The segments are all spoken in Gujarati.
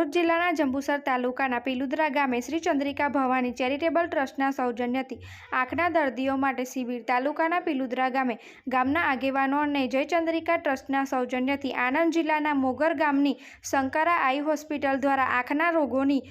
ભરૂચ જિલ્લાના જંબુસર તાલુકાના પીલુદરા ગામે શ્રી ચંદ્રિકા ભવાની ચેરિટેબલ ટ્રસ્ટના સૌજન્યથી આંખના દર્દીઓ માટે શિબિર તાલુકાના પીલુદરા ગામે. ગામના આગેવાનો અને જયચંદ્રિકા ટ્રસ્ટના સૌજન્યથી આણંદ જિલ્લાના મોગર ગામની શંકરા આઈ હોસ્પિટલ દ્વારા આંખના રોગોની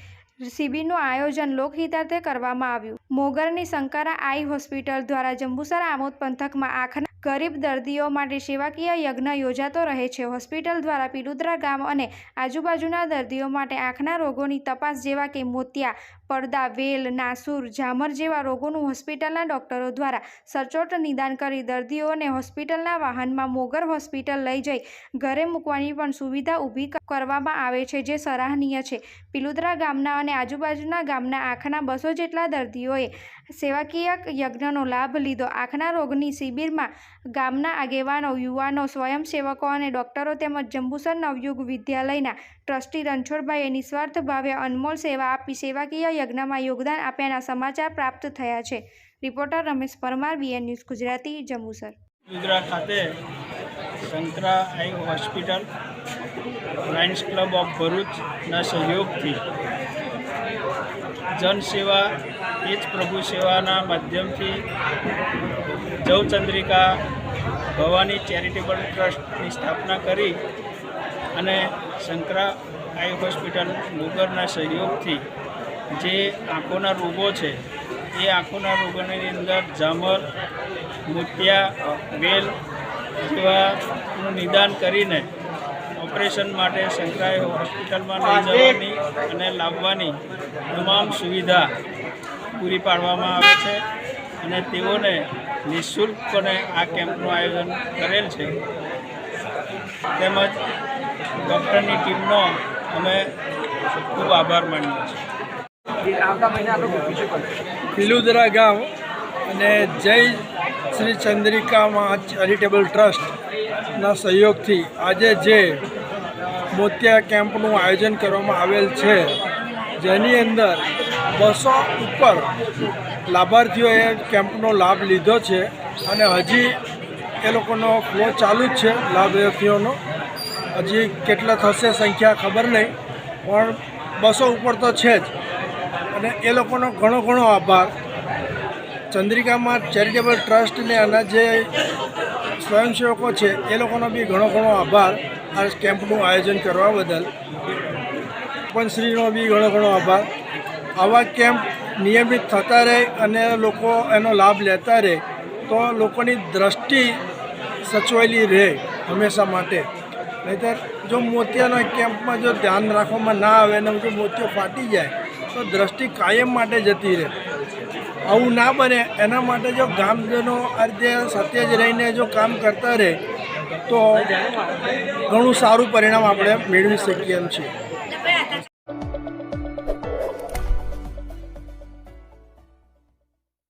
શિબિરનું આયોજન લોકહિતાર્થે કરવામાં આવ્યું. મોગરની શંકરા આઈ હોસ્પિટલ દ્વારા જંબુસર આમોદ પંથકમાં આંખના ગરીબ દર્દીઓ માટે સેવાકીય યજ્ઞ યોજાતો રહે છે. હોસ્પિટલ દ્વારા પીલુદરા ગામ અને આજુબાજુના દર્દીઓ માટે આંખના રોગોની તપાસ જેવા કે મોતિયા પડદા, વેલ, નાસુર, ઝામર જેવા રોગોનું હોસ્પિટલના ડોક્ટરો દ્વારા સચોટ નિદાન કરી દર્દીઓને હોસ્પિટલના વાહનમાં મોગર હોસ્પિટલ લઈ જઈ ઘરે મૂકવાની પણ સુવિધા ઊભી કરવામાં આવે છે, જે સરાહનીય છે. પિલુદરા ગામના અને આજુબાજુના ગામના આંખના બસો જેટલા દર્દીઓએ સેવાકીય યજ્ઞનો લાભ લીધો. આંખના રોગની શિબિરમાં ગામના આગેવાનો, યુવાનો, સ્વયંસેવકો અને ડોક્ટરો તેમજ જંબુસર નવયુગ વિદ્યાલયના ટ્રસ્ટી રણછોડભાઈએ નિસ્વાર્થ ભાવે અનમોલ સેવા આપી સેવાકીય યજ્ઞમાં યોગદાન આપ્યાના સમાચાર પ્રાપ્ત થયા છે. Reporter Ramesh Parmar, BN news Gujarati Jambusar Gujarat ખાતે Shankara eye hospital Lions Club of ભરૂચના સહયોગથી જનસેવા, એ જ પ્રભુ સેવાના માધ્યમથી જવચંદ્રિકા ભવાની ચેરિટેબલ ટ્રસ્ટની સ્થાપના કરી અને શંકરા આઈ હોસ્પિટલ મુગરના સહયોગથી જે આંખોના રોગો છે એ આંખોના રોગોની અંદર ઝામર મોતિયા વેલ જેવાનું નિદાન કરીને ઓપરેશન માટે સંકળાય હોસ્પિટલમાં લઈ જવાની અને લાવવાની તમામ સુવિધા પૂરી પાડવામાં આવે છે અને તેઓને નિઃશુલ્કપણે આ કેમ્પનું આયોજન કરેલ છે. તેમજ ડૉક્ટરની ટીમનો અમે ખૂબ આભાર માનીએ છીએ. પિલુદરા ગામ અને જય શ્રી ચંદ્રિકામાં ચેરિટેબલ ટ્રસ્ટના સહયોગથી આજે જે મોતિયા કેમ્પનું આયોજન કરવામાં આવેલ છે, જેની અંદર બસો ઉપર લાભાર્થીઓએ કેમ્પનો લાભ લીધો છે અને હજી એ લોકોનો ફ્લો ચાલુ જ છે લાભાર્થીઓનો. હજી કેટલા થશે સંખ્યા ખબર નહીં, પણ બસો ઉપર તો છે જ. અને એ લોકોનો ઘણો ઘણો આભાર. ચંદ્રિકામાં ચેરિટેબલ ટ્રસ્ટને અને જે સ્વયંસેવકો છે, એ લોકોનો બી ઘણો ઘણો આભાર આ કેમ્પનું આયોજન કરવા બદલ. શ્રીનો બી ઘણો ઘણો આભાર. આવા કેમ્પ નિયમિત થતા રહે અને લોકો એનો લાભ લેતા રહે, તો લોકોની દ્રષ્ટિ સચવાયેલી રહે હંમેશા માટે. નહીંતર જો મોતિયાના કેમ્પમાં જો ધ્યાન રાખવામાં ના આવે ને જો મોતિયો ફાટી જાય તો દ્રષ્ટિ કાયમ માટે જતી રહે. આવું ના બને, એના માટે જો ગામજનો આ સત્ય જ રહીને જો કામ કરતા રહે, તો ઘણું સારું પરિણામ આપણે મેળવી શકીએ એમ છીએ.